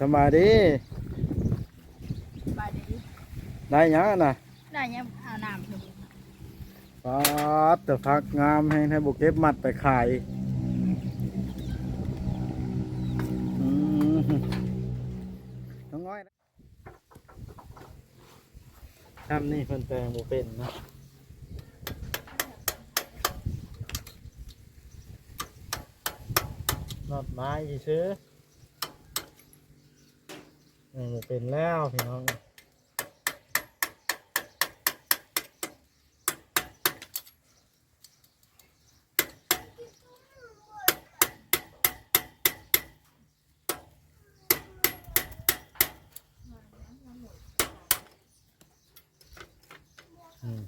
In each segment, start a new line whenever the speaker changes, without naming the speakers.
สบายดี
บายดี
ได้หยังอะน่ะ
ได้ยังเอาน้ำขึ้น
ป๊าดแต่พักงามให้ให้บุกเก็บมัดไปขายอืมน้องน้อยนะทำนี่เพิ่นแปลงบ่เป็นนะนอดไม้ซื้อแปลงบ่เป็นแล้วพี่น้องอืม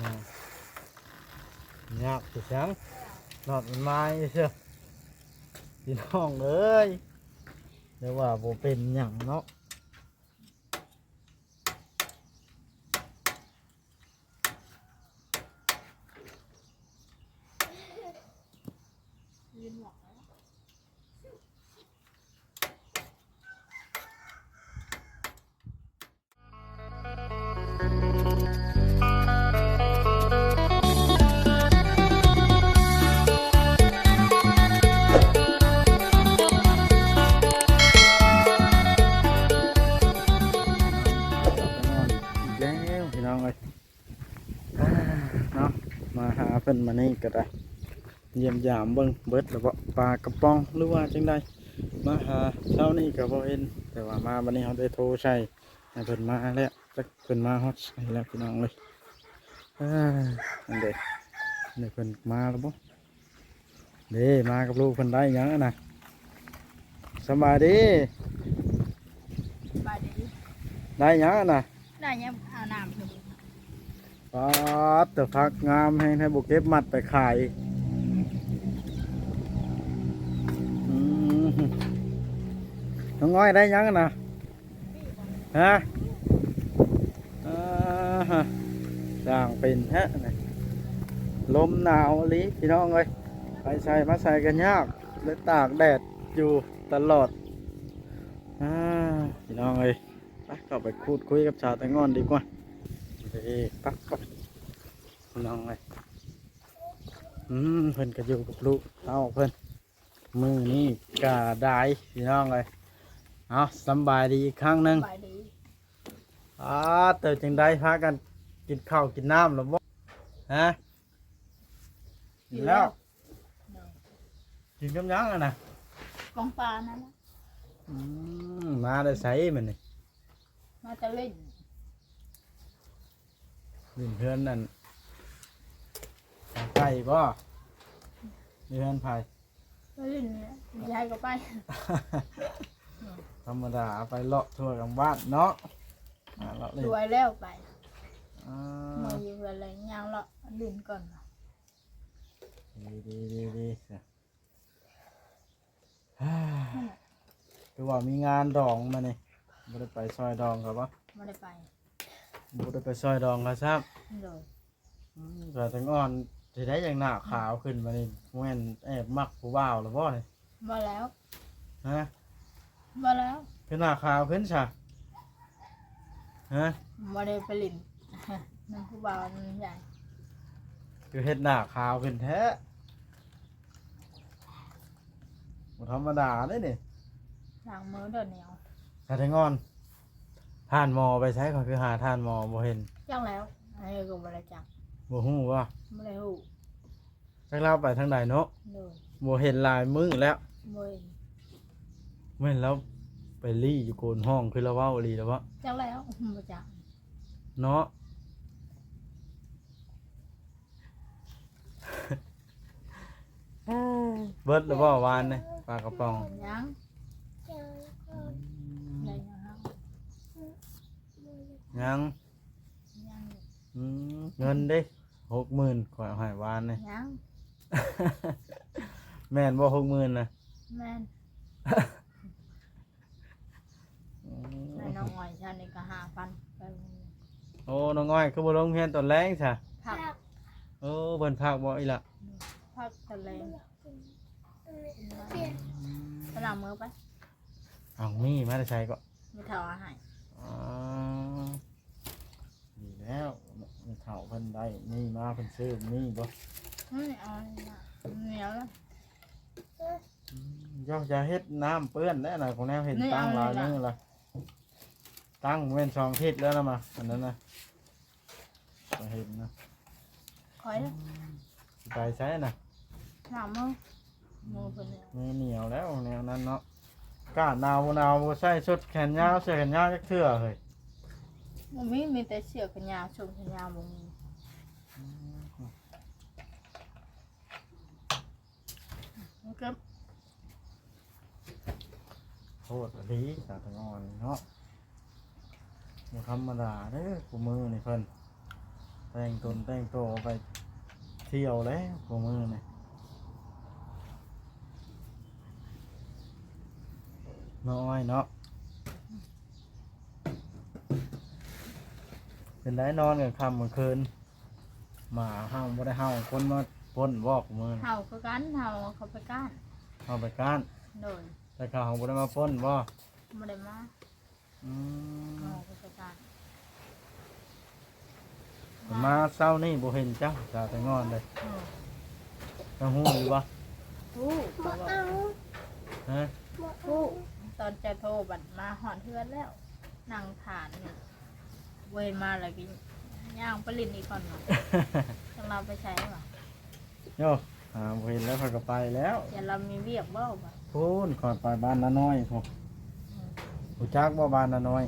อ่ายากสุดยังนอดมันไม้เชียว พี่น้องเอ้ยเดี๋ยวว่าโบเป็นอย่างเนาะ
นมา
นี่ก็ได้เยี่ยมยามเบิ่งเบิดแล้วบ่ปลากระป๋องหรือว่าจังใดมาหาเช้านี้ก็บ่เห็นแต่ว่ามาบัดนี้เฮาได้โทรใช้ให้เพิ่นมาแล้วจักเพิ่นมาฮอดใส่แล้วพี่น้องเลยอ่าอันเด้นี่เพิ่นมาแล้วบ่เด้มากับลูกเพิ่นได้หยังอะน่ะสบายดี
บายดี
ได้หยังอะน่ะ
ได้ยังเอาน้ำขึ้น
ป๊าดแต่พักงามให้ให้บุกเก็บมัดไปขายอืมน้องง้อยได้ยังนะฮะอ่าฮะสร้างเป็นฮะลมหนาวอีหลิพี่น้องเอ้ยไปใส่มาใส่กันยากเลยตากแดดอยู่ตลอดอพี่น้องเอ้ยไปเข้าไปพูดคุยกับชาวแตงอนดีกว่า เด้ปักก่อนน้องเลยอืมเพิ่นก็อยู่กับลูกเอาเพิ่นมือนี่กาได้พี่น้องเลยเอาสำบายดีอีกครั้งหนึ่ง
บายดี
อ่าเติมจังได้พากันกินข้าวกินน้ำหรือบ่ฮะกินแล้ว กินกำยังอะนะ
กองปลานั่นนะ
อืมมาได้ใส่มันนี่
มาจะเล่น
ดินเพื่อนนั่นทางไก่บ่เพื่อนไผ
มาเล่นเนี่ยยายก็ไป
ธรรมดาไปเลาะทั่วกับบ้านเนาะอ่าเลาะเลย
สวยแล้วไป
อ่า
มาอยู่อะไรยาวละลื่นก่อน
ดีดีดีดีฮ่าคือว่ามีงานดองมาเนี่ยบ่ได้ไปซอยดองครับวะ
ไม่ได้ไป
บ่ได้ไปซอยดองครับครับ
เลย
อืมแต่ถึงอ่อนจะได้อย่างหน้าขาวขึ้นมานี่แม่นแอบมักผู้บ่าวหรือบ่เนี่ย
มาแล้ว
ฮะ
มาแล้ว
คือหน้าขาวขึ้นซะฮะ
มาได้ไปลินนั่นผู้บ่าวนั่นใหญ่
คือเฮ็ดหน้าขาวขึ้นแท้บ่ธรรมดาเด้นี่
ล้างมือเดินเหนียว
กระทงอน ท่านหมอไปใช้ก็คือหาท่านหมอบ่เห็น
จังแล้วไอ้ก็ไม่ได้จัง
บ่ฮู้ว่า
ไม่ได้หู
จักเล่าไปทางใดเนาะ
เลย
บ่เห็นลายมือแล้ว
เว้ย
แม่นแล้วไปรี่อยู่โกนห้องคือเราเว้าอีหลีแล้ววะ
จังแล้วไม่จัง
เนาะเบิดแล้วบ่วานนี่ปลากระป๋อง
ยังได้ยังครับ
ยัง
ยัง
อืมเงินเด้หกหมื่นขอยเอาให้วานนี่
ยัง
แม่นบ่หกหมื่นนะ
แม่น
อืม
แม่น้องอ้อยฉันนี่ก็ห้าพันไป
โอ้น้องอ้อยคือบ่ลงเรียนตอนแรงซะ
พัก
โอ้เบิ่นพักบ่อีหละ
พักทะเล
เปลี่ยน
ไป
เอามีมาได้ใช้ก็
ไม่เท่าอาหาร
อ๋อดีแล้วมีเฒ่าเพิ่นได้นี่มาเพิ่นซื้อนี่บ่
ไม่เอาเนี่ยเหนียวแล้ว
อืมย่อจะเฮ็ดน้ำเปื้อนได้น่ะของแนวเห็น
นี่
ตั้ง
เอา
หลาย
เลยล่ะ
มือละตั้งเว้นสองทิศแล้วนะมาอันนั้นนะก็เห็นนะ
คอยเด้อ
สิไปใช้น่ะ
หนาวมั้งมือเพิ่นเนี่ย
มือเหนียวแล้วแนวนั้นเนาะ กล้าหนาวบ่หนาวบ่ใส่ชุดแขนยาวเสื้อแขนยาวจักเทื่อเฮ้ย
มันมีมีแต่เสือกันยาวชมกันยาวบ่มีมันก็
โคตรดีสาตงอนเนาะบ่ธรรมดาเด้อกูมือนี่เพิ่นแต่งตนแต่งโตวไปเที่ยวแล้วกูมือนี่ น้อยเนาะเป็นได้นอนกันค่ำกลางคืนหมาเห่าบ่ได้เห่าคนมาปล้นวอกมือนี่
เห่าคือกันเห่าเขาไปก้าน
เห่าไปก้าน
โดย
แต่ข้าวของบ่ได้มาปล้นบ่
บ่ได้มา
อืม
เห่าเขาไปก้าน
มาเศร้านี่บ่เห็นจ้าจ้าแต่งอนเลย
อืม
ต้องหูอยู่บ่
ผู้บอกว่า
ฮะ
ผู้ ตอนจะโทรบัดมาหอนเทือนแล้ว นั่งฐานนี่เวนมาแล้วกินย่างปลินอีกก่อนเนาะจังเราไปใช้ป่ะ
โยอ่าบ่เห็นแล้วเขาก็ไปแล้ว
เดี๋ยวเรามีเวียกเบ้าป่ะ
พูนก่อนไปบ้านน้าน้อยพวกผู้จักบ่บ้านน้าน้อย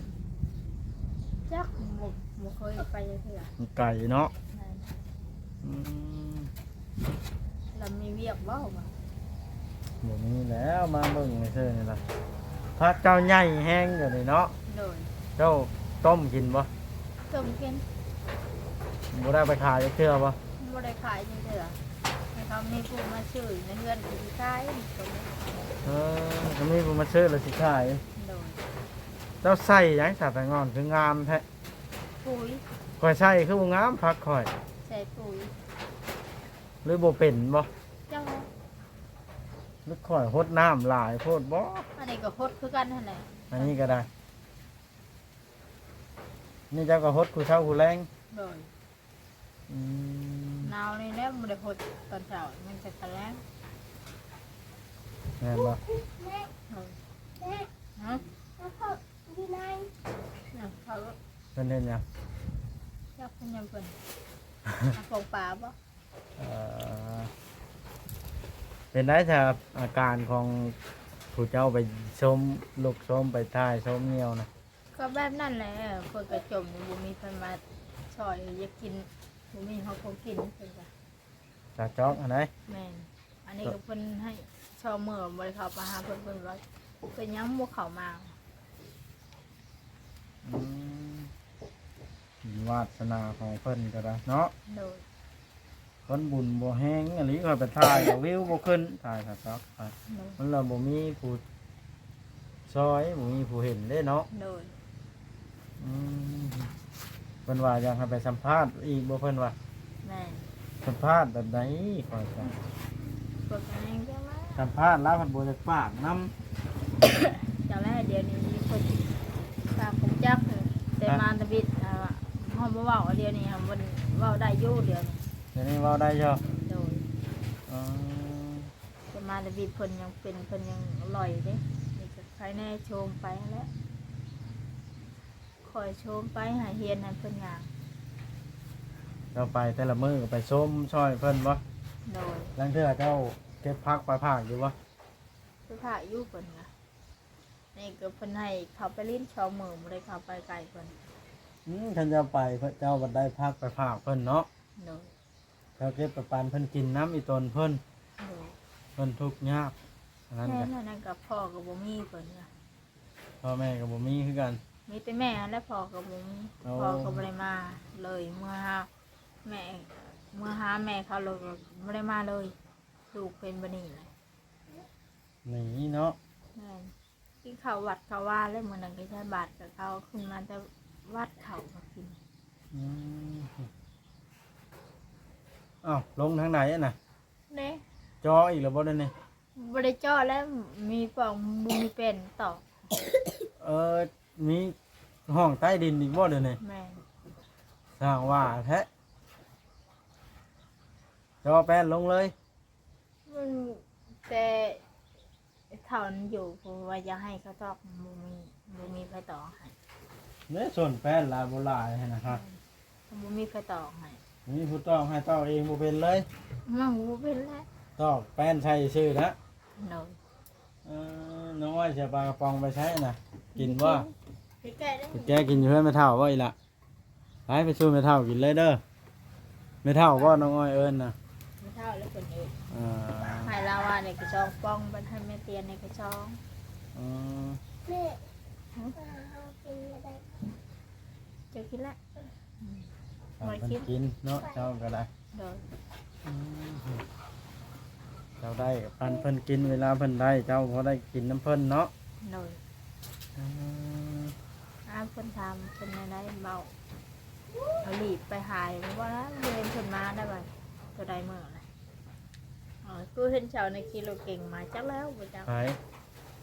จักหมกหมกเคยไปเถื่อ
มันไก่เนาะ
นั่น
อืม
เรามีเวียกเบ้าป่ะ
บ่มีแล้วมาเบิ่งไม่เชื่อนี่ล่ะ ถ้าเจ้าใหญ่แห้งอยู่นี่เนาะ
โดย
เจ้าต้มกินบ่
ต้มกิน
บ่ได้ไปขายจักเทื่อบ่
บ่ได้ขายจังเถื่อให้เขามีผู้มาซื้อในเฮือนผู้ขายต้ม
เออก็มีผู้มาซื้อแล้วสิขาย
โดย
เจ้าใส่หยังสาแต่งอนคืองามแท้
ปุ๋ย
ข่อยใส่คือบ่งามพักข่อย
ใส่ปุ๋ย
หรือบ่เป็นบ่
เจ้า
หรือข่อยหดน้ำหลายโพดบ่
อันนี้ก็พดคือกันนั่นแหละ
อันนี้ก็ได้ นี่เจ้าก็หดกูเช่ากูแรง
โดย
อืม
หนาวนี่แล้วบ่ได้พดตอนเช้ามันจะกระแลง
แม่นบ่
โดยฮะเนี่ยเขา
เพิ่นเห็นหยัง
เจ้าคุณยังเพิ่น เอาของป่าบ่
เอ่อ เป็นได้ถ้าอาการของผู้เจ้าไปชมลูกชมไปถ่ายชมเงียวนะ
ก็แบบนั่นแหละเพิ่นก็จมอยู่บ่มีเพิ่นมาช่วยอยากกินบ่มีเฮาคงกินเพิ่นก็
จาจอกอันไหน
แม่นอันนี้ก็เพิ่นให้ชอเมื่อบ่ได้เข้าไปหาเพิ่นเพิ่นว่าเพิ่นยังบ่เข้ามา
อืมวาสนาของเพิ่นก็ได้เนาะ
โดย
คนบุญบ่แห้งอันนี้ก็ไปถ่ายเอาวิวบ่ขึ้นถ่ายจาจอกไป
โดย
มันเราบ่มีผู้ซอยบ่มีผู้เห็นเด้เนาะ
โดย
อืมเพิ่นว่าอยากให้ไปสัมภาษณ์อีกบ่เพิ่นว่า
แม่น
สัมภาษณ์แบบไหนขอยจะ
เพิ่นก็ยังจะมา
สัมภาษณ์แล้วเพิ่นบ่ได้ปากนํ
เจ้าแรกเดี๋ยวนี้มีคนฝากผมจักเออแต่มาตะบิดอ่าเฮาบ่เว้าเดี๋ยวนี้ค่ะมันเว้าได้อยู่เดี๋ยวนี้
เดี๋ยวนี้เว้าได้เจ้า
โดย
อ๋อ
จะมาตะบิดเพิ่นยังเป็นเพิ่นยังอร่อยเด้นี่ก็ใครแน่โชมไปแล้วคอยโชมไปหาเฮียนให้เพิ่นงาม
เจ้าไปแต่ละมื้อก็ไปชมช่วยเพิ่นบ่
โดย
ลังเทื่อเจ้าเก็บพักไปภาคอยู่บ่
ไปพาอยู่เพิ่นก็นี่ก็เพิ่นให้เขาไปลิ้นชอมือบ่ได้เข้าไปไกลเพิ่น
อืมท่านเจ้าไปเพิ่นเจ้าบ่ได้พักไปภาคเพิ่นเนาะ
โดย
เจ้าเก็บไปปันเพิ่นกินน้ำอีตนเพิ่น
โดย
เพิ่นทุกข์ยากอันนั้น
แม่
ก็
นั่นนะกับพ่อก็บ่มีเพิ่นก็
พ่อแม่ก็บ่มีคือกัน
มีแต่แม่และพ่อกับผม
โอ้
พ่อก็ไม่ได้มาเลยเมื่อหาแม่เมื่อหาแม่เขาเลยก็ไม่ได้มาเลยลูกเป็นบันนี่เลย
หนีเนาะ
แม่นกินข้าววัดข้าวว่าแล้วมันนั่งกินใช้บาทกับเขาขึ้นมาแต่วัดเขามากิน
อืม อ้าวลงทางไหนอะน่ะ
เน่
จออีกแล้วบ่ได้นี่
บริจาคแล้วมีปล่องบุมีเป็นต่อ
เออมีห้องใต้ดินอีกบ่เดี๋ยวนี้
แม่น
สร้างว่าแท้จอแป้นลงเลย
มันแต่เท่านั้นอยู่เพราะว่าจะให้เขาตอกบุมีบุมีไฟต่อให้
เนี่ยส่วนแป้นลายโบราณให้นะครับ
บุมีไฟต่อให้
มีผู้ต้องให้ต้องเองบ่เป็นเลย
มันบุเป็นแล้ว
ตอกแป้นใช้ชื่อนะ
โดน
เออน้องอ้อยเสียปลากระป๋องไปใช้น่ะกินว่า
ใกล้ๆได้
ไปแกกินอยู่เพื่อนไม่เท่าว่าอีละไปไปสู้ไม่เท่ากินเลยเด้อไม่เท่าก็น้องอ้อยเอิญนะ
ไม่เท่าแล้วคนอื่น
อ่า
ให้ลาวาในกระชองป้องบันให้แม่เตียนในกระชอง
อืม
แม่เอากินอะไร
เจะกินละ
ฝากเพิ่นกินเนาะเจ้าก็ได้
โดน
อืมเจ้าได้กับปันเพิ่นกินเวลาเพิ่นได้ เจ้าพอได้กินน้ำเพิ่นเนาะ
โดน
อืม
อ้าเพิ่นทำเพิ่นในได้เบาเอาหลีบไปหายว่าเรียนเพิ่นมาได้บ่ตัวใดเมื่อไรอ๋อกูเห็นชาวในกิโลเก่งมาจักแล้วบ่จัก
ไป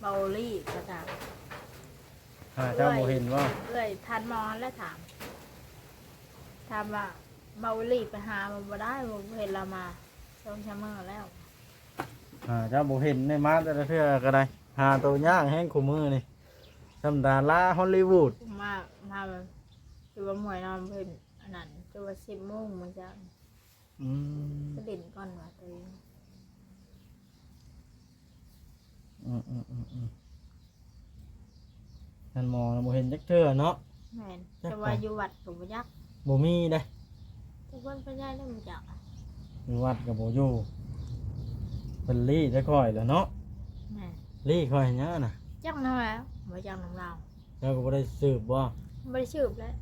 เบาหลีบก็ถาม
หาเจ้าโมเห็นว่า
เอ้ยทันมอนแล้วถาม ถามว่าเบาหลีบไปหามันบ่ได้บ่เห็นเรามาช่วงชะเมื่อแล้ว
หาเจ้าโมเห็นในมาแต่ละเทื่อก็ได้ หาตัวย่างแห้งคู่มือนี่ธรรมดาลาฮอลลีวูด
มามาคือว่าหมวยนอนเพิ่นอันนั้นคือว่าสิบโมงมันจะ
อืม
ก็เด่นก่อนว่าตัวเอง
อืมอืมอืมอืมท่านหมอน่ะบ่เห็นจักเทื่อเนาะ
แม่นแต่ว่าอยู่วัดก็บ่ยัก
บ่มีเด้
ทุกคนเพิ่นย้ายได้บ่จัก
อยู่วัดกับบ่อยู่เป็นลี่ได้ค่อยแล้วเนาะ
แม่น
ลี่ค่อยหยังน่ะ
จักน้อยแล้วบ่จักน้ำเรา
แล้วก็บ่ได้สืบบ่
บ่ได้ชืบแล้ว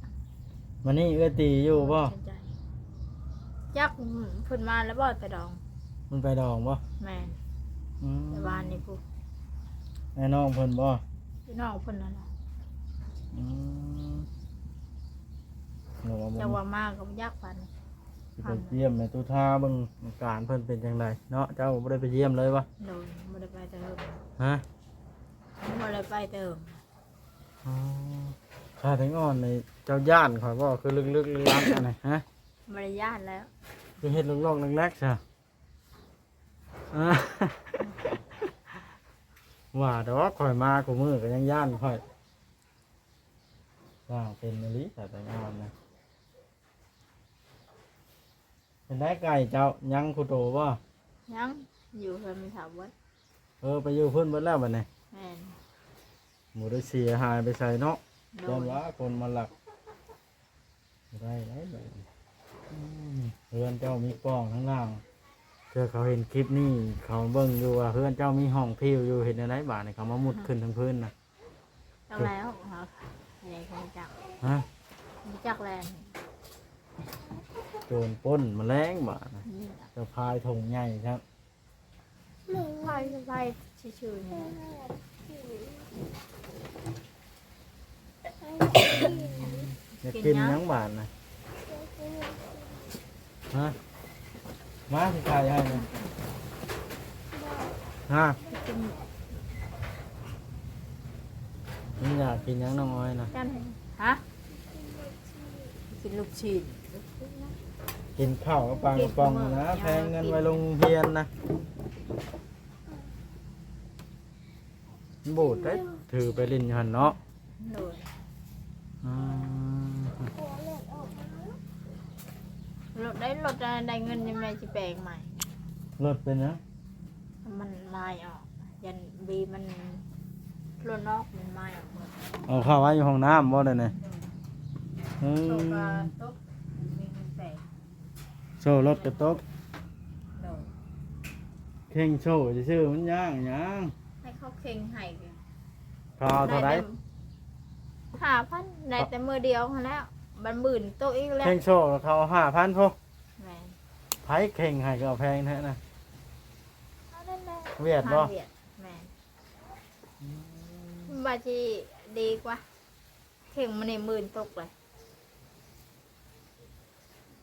มันนี่เอื้อตีอยู่บ่
สนใจจักเพิ่นมาแล้วบ่ไปดอง
มันไปดองบ่
แม่น
อืม
แต่บ้านนี่ผู้
ไอ้น้องเพิ่นบ่
พี่น้องเพิ่นนั่นล่ะ
อืม เดี๋ยวว่า
จัก
บ่
ว่ามาก็บ่ยักปัน
สิไปเยี่ยมแม่ตุทาเบิ่งอาการเพิ่นเป็นจังไดเนาะเจ้าบ่ได้ไปเยี่ยมเลยบ่
โดนบ่ได้ไปเติม
ฮะ
บ่ได้ไปเติม
อ๋อถ้าถึงอ่อนนี่เจ้าย่านข่อยบ่คือลึกๆลึกๆอันนี้ฮะ
บ่ได้ญาติแล้ว
คือเฮ็ดลอกๆแรกๆใช่อ่าว่าดอกข่อยมากูมือก็ยังย่านข่อยว่าเป็นมะลิแต่แต่งอนนะ เป็นได้ไก่เจ้ายังคุโตบ่
ยังอยู่เพิ่นมีถามว่า
เออไปอยู่เพิ่นเบิดแล้วบัดนี้
แม่น
หมูได้เสียหายไปใส่เนาะ
โด
ยั
น
นว่าคนมาหลักบ่ได้ไรแบบนี้อืมเพื่อนเจ้ามีกล้องทั้งล่างเธอเขาเห็นคลิปนี้เขาเบิ่งอยู่ว่าเพื่อนเจ้ามีห้องพิวอยู่เห็นอะไรบ้างเนี่ยเขามามุดขึ้นทั้งพื้นนะ
จักแล้วครับอะไรก็บ่จัก
ฮะ
บ่จักแลน
โจรปล้นแมลงบ้านะ
นี่ล่ะ
จะพายถงใหญ่ครับ
ไปไปชื่อๆนี่
อยากกินหยังบานนะฮะมาสิขายให้เลยฮะ
กิน
มึงอยากกินหยังน้องอ้อยนะ
กันฮะกินลูกชิ้น
กินข้าวกับปลากระป๋องนะแพงเงินไว้โรงเรียนนะบูดได้ถือไปลินอยู่หันเนาะ
โดน
อืม
รถได้รถได้เงินยังไงจะแปลงใหม่
รถเป็นนะ
มันลายออกยันบีมันรถนอกมันลายออกหมด
เอาเข้าไว้อยู่ห้องน้ำบ่ได้เนี่ยอื
โซ
ม
กาตกมีเงินแปลง
โชว์รถกระตก
โดน
เข่งโชว์จะชื่อมันย่างหยัง
ให้เขาเข่งให้กัน
เขาเอาเท่าไหร
หาพันได้แต่มือเดียวเท่าแล้วมันหมื่นโตะอีกแล้ว
เข่งโชว์เขาห้าพันพวก
แม่น
ไผเข่งให้ก็เอาแพงแท้นะ
เอาได้แล้ว
เวียดบ่
หาเวียดแม่นบาจีดีกว่าเข่งมันในหมื่นตกเลย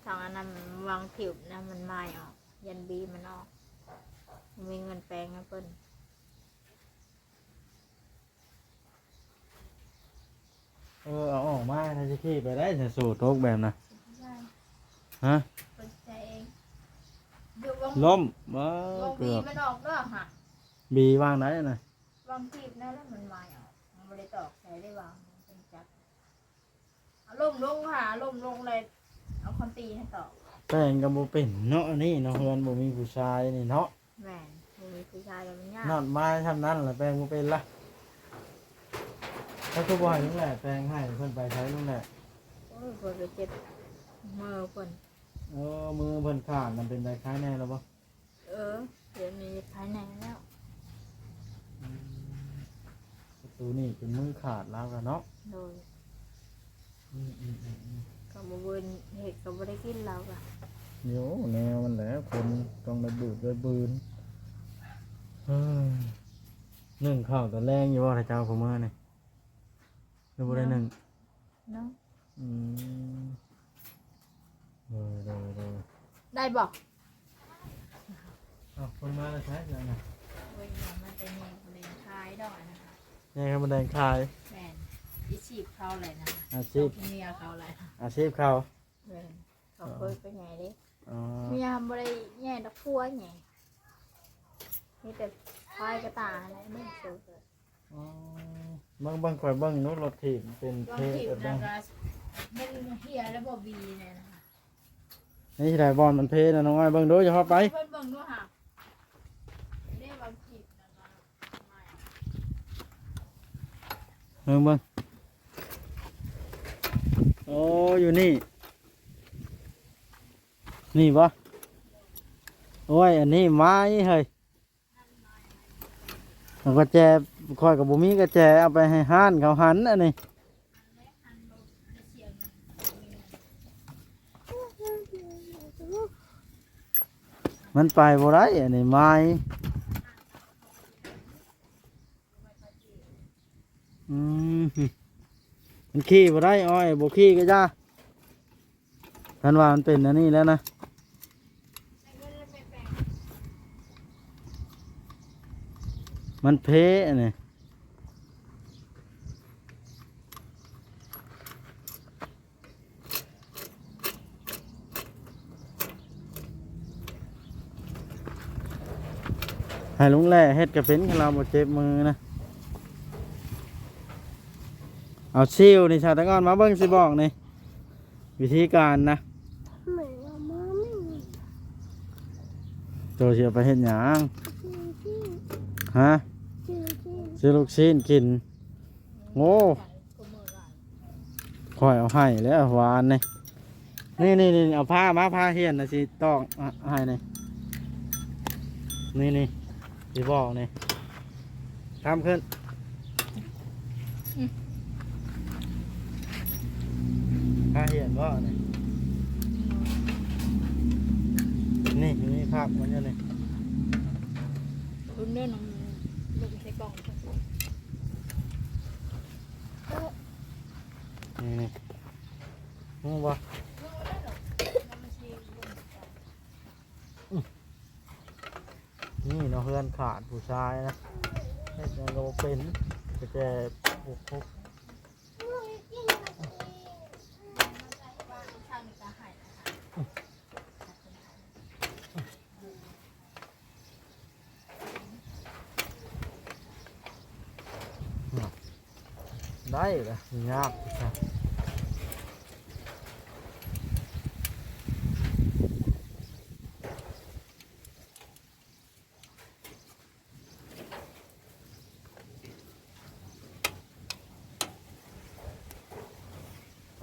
ทางอันนั้นมันวางผิวนะมันไม้ออก ยันบีมันออก มีเงินแปลงให้เพิ่น
เออเอาออกมาถ้าจะขี้ไปได้จะสู่โต๊ะแบบนะฮะ
เพิ่นใจเองดูวง
ล้มว้าว
วง
เกื
บี
อบ
มันออกเด้อค่ะ
บีวางไหนน่ะ
วางทีบนั่นแล้วมันมาออกมันบ่ได้ตอกใส่ได้วางมันเป็นจักเอาล่มลงค่ะเอาล่มลงเลย เอาคอนตีให้ตอก
แป้งกับบ่เป็นเนาะอันนี่เนาะเฮือนบ่มีผู้ชายนี่เนาะ
แม่นบ่มีผู้ชายแล้วมันยาก
นอดไม้ทำนั้นแหละแป้งบ่เป็นละถ้าคือบ่ให้ลุงแหละแป้งให้เพิ่นไปใช้ลุงแหละ
โอ้ยเพิ่นไปเจ็บมือเพิ่น
เออมือเพิ่นขาดมันเป็นได้คล้ายแน่แล้วบ่
เออเดี๋ยวนี้ภายในแล้ว
ประตูนี่เป็นมือขาดแล้วกันเนาะ
โดย
อืมอืมอืมอืม
ก็บ่เบิ่นเฮ็ด ก็บ่ได้กินแล้วก็
โยแนวมันแหละคนต้องระดูดระบืนเฮ้ยนึ่งข้าวกับแรงอยู่ว่าถ้าเจ้าผมเมื่อนี่หรือบ่ได้หนึ่ง
เนาะ
อืมเลยเลยเลย
ได้บ่
เอาคนมาแล้วใช่แล้วนะ
โอ้ยอย่ามันเป็นแนวบ่ได้คายดอกนะคะ
นี่ครับบันไดขาย
แม่นอีชีพเขาเลยนะคะ
อาชีพ
เมียเขาเลย
อาชีพเขา
แม่น เขาเคยไปไงเด้
อ๋อ
เมียบ่ได้แย่ดอกพัวไงมีแต่พายกระตายอะไรนี่เสือ
อ๋อเบิ่งเบิ่งข่อยเบิ่งนู้นรถถีบเป็น
ลอ
เพ
ง
ศ
ผิว
แบบ
นะ
นั้น
ก็เป็นเฮียแล้วบ่บีเนี่ยนะคะ
นี่ที่ไหนบอลมันเพศนะน้องอ้อยเบิ่งดูอย่าเข้าไป
เพิ่นเบิ่งดูค่ะเด้บางผิวนะคะไม่
เบิ่งเบิ่งโอ้อยู่นี่ นี่ปะโอ้ย อันนี้ไม้เฮ้ยกระแจคอยกับบุมีกระแจเอาไปให้ห้านเขาหันอันนี้มันไปบ่ได้อันนี้ไม้อืมมันขี้บ่ได้อ้อยบ่ขี้ก็จ้าท่านว่ามันเป็นอันนี้แล้วนะ มันเพอันนี้ให้ลุงแหล่เฮ็ดกระเป็นของเราบ่เจ็บมือนะ เอาซิวนี่ชาวตะงอนมาเบิ่งสิบอกนี่วิธีการนะ
เหมือนเรามาไม่มี
ตัวเสียไปเฮ็ดหยัง
ชื่อที่
ฮะ
ชื่อที่
ซื้อลูกชิ้นกินโง่คอยเอาให้แล้วหวานนี่นี่นี่นี่เอาผ้ามาผ้าเฮียนนะสิตอกอะให้นี่นี่นี่สิบอกนี่ทำขึ้นผ้าเฮียนบ่นี่นี่นี่ภาพมันอยู่นี่
คุณเนื้อน้ำลงใส่กล่อง
นี่นี่มึงบ่นี่เนาะเพื่อนขาดผู้ชายนะเฮ็ดยังก็บ่เป็นแต่แกปุก ได้เลยยากจ้ะ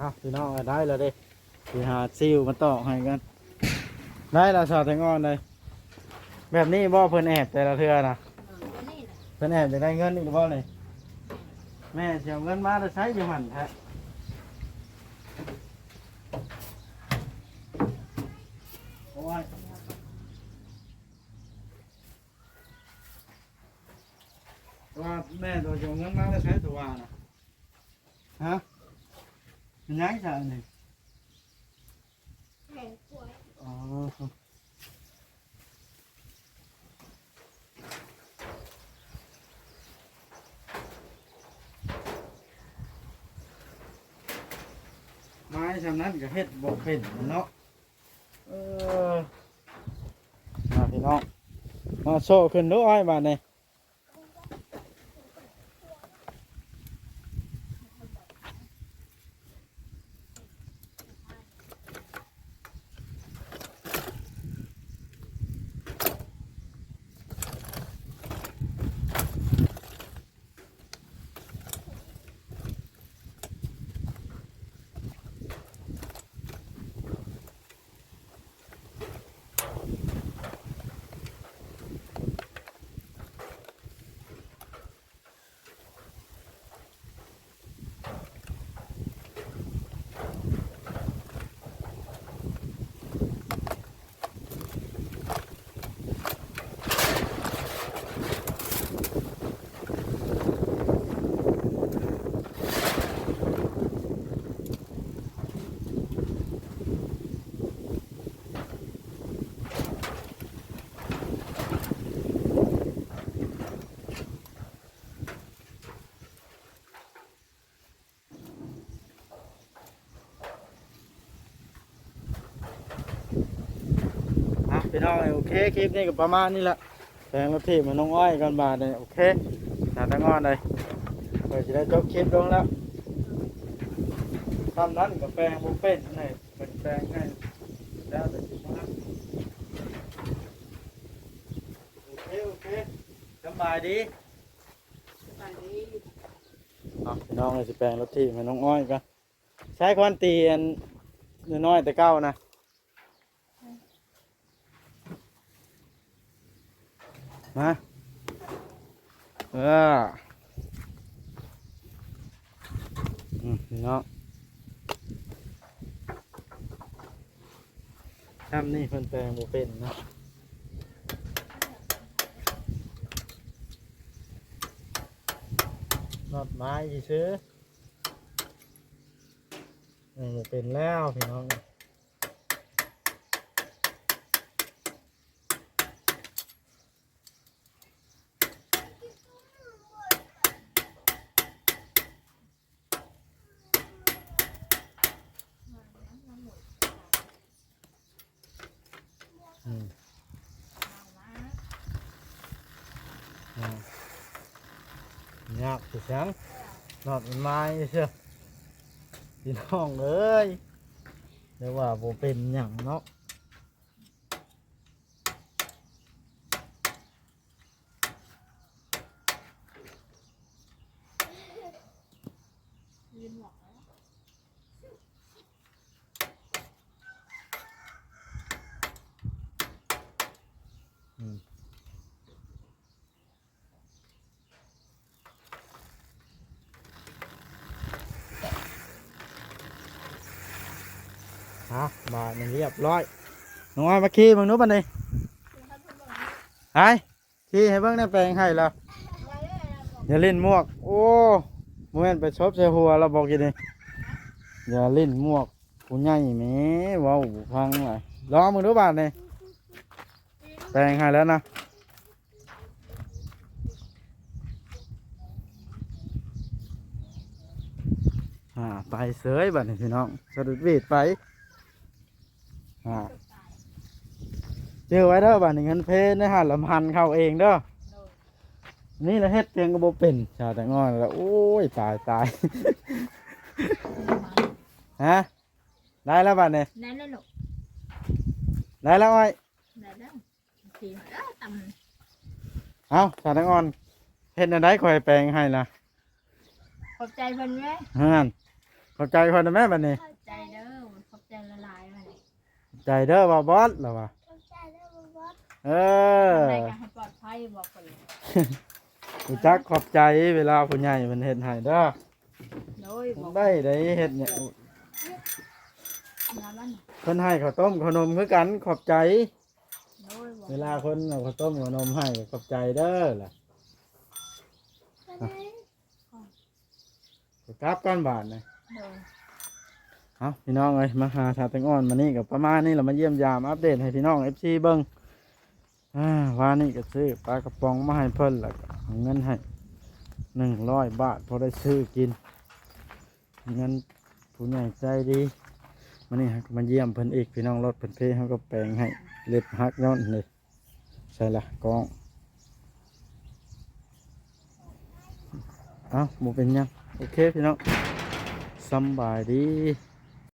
อะพี่น้องเอาได้แล้วเด้ไปหาซิวมาตอกให้กัน ได้แล้วสอดแตงอ่อนเลยแบบนี้บ่เพิ่นแอบแต่ละเทื่อนะ
เออตัวนี้แหละ
เพิ่นแอบจะได้เงินอีกบ่เลย แม่สิเอาเงินมาแล้วใช้อยู่หั่นแท้โอ้ยว่าแม่ตัวจะเอาเงินมาแล้วใช้ตัวว่านะฮะมันยังจะอันนี้
แข่งขวด
อ๋อ สำนั้นก็เฮ็ดบ่เป็นเนาะเออมาพี่น้องมาโซ่ขึ้นดูอ้อยบาดนี้ พี่น้องโอเคคลิปนี้ก็ประมาณนี้ละแปลงรถทีมันน้องอ้อยกันบาดเลยโอเคหาทางงอนเลยเดี๋ยวจะได้จบคลิปลงแล้วทำนั้นกับแปลงบุฟเฟ่ต์นี่เป็นแปลงให้แล้วแต่สิมาโอเคโอเคสบายดี
ไปดิ
อะพี่น้องเลยสิแปลงรถที่ให้น้องอ้อยกันใช้ควันตีอันน้อยๆแต่เก้านะ มาเอออืมพี่น้องทำนี่เพิ่นแปลงบ่เป็นนะนอดไม้ซื้อนี่บ่เป็นแล้วพี่น้อง อืมอ่ายากสิสังนอนไม้เชียวพี่น้องเอ้ยเรียกว่าโบเป็นอย่างเนาะ
ยืนหมอกแล้ว
อืม ฮะบาทมันเรียบร้อยน้องอ้อยมาขี่มึงนู้นปันนี่ไอ้ขี่ให้เบิ่งในแปลงให้แล้วอย่าเล่นมวก โอ้โมเมนไปชบใส่หัวเราบอกกินนี่อย่าเล่นมวกผู้ใหญ่แม่ว้าวพังเลยลองมึงดูบาทนี่แปลงให้แล้วนะอ่าไปเสยบัดนี่พี่น้องสะดุดเวทไป อ่าเจอไว้เด้อบัดนี้เงินเพนะฮะลำพันเข้าเองเด้อนี่ละเฮ็ดเพียงก็บ่เป็นชาวแต่งอนแล้วโอ้ยตายตายฮะได้แล้วบัดนี้
นั่นเลยลูก
ได้แล้วอ้อย
ได้แล้วทีเอ้ยต
เอ้าชาวแต่งอนเฮ็ดอันใดข่อยแปลงให้ล่ะำ
ขอบใจเพิ่นไหม
เฮือนขอบใจคนนะแม่บัดนี้
ขอบใจเด้อขอบใจละลายมาเลย
ใจเด้อบ่บอสล่ะว่ะ
เข้าใจแล้วว่า
เออ
ได้กันให้ปลอดภัยบอกคนเลย
รู้จักขอบใจเวลาผู้ใหญ่มันเฮ็ดให้เด้อ
โดยบอก
ได้ได้เฮ็ดเนี่ย
น้ำมัน
เพิ่นให้ข้าวต้มขนมคือกันขอบใจ
โดยบอก
เวลาคนเอาข้าวต้มขนมให้ก็ขอบใจเด้อล่ะ
จะได้
ไปกลับกันบาทนะ
โดย
เอาพี่น้องเอ้ยมาหาชาแตงอ่อนมานี่กับประมาณนี้เรามาเยี่ยมยามอัปเดตให้พี่น้องเอฟซีเบิ้งอ่าว่านี่ก็ซื้อปลากระป๋องมาให้เพิ่นแล้วก็เอาเงินให้หนึ่งร้อยบาทพอได้ซื้อกินเงินผู้ใหญ่ใจดีมันนี่ฮะมาเยี่ยมเพิ่นอีกพี่น้องรถเพิ่นเพเขาก็แปลงให้เล็บหักย้อนเลยใช่ละกองเอาหมูเป็นยังโอเคพี่น้องสบายดี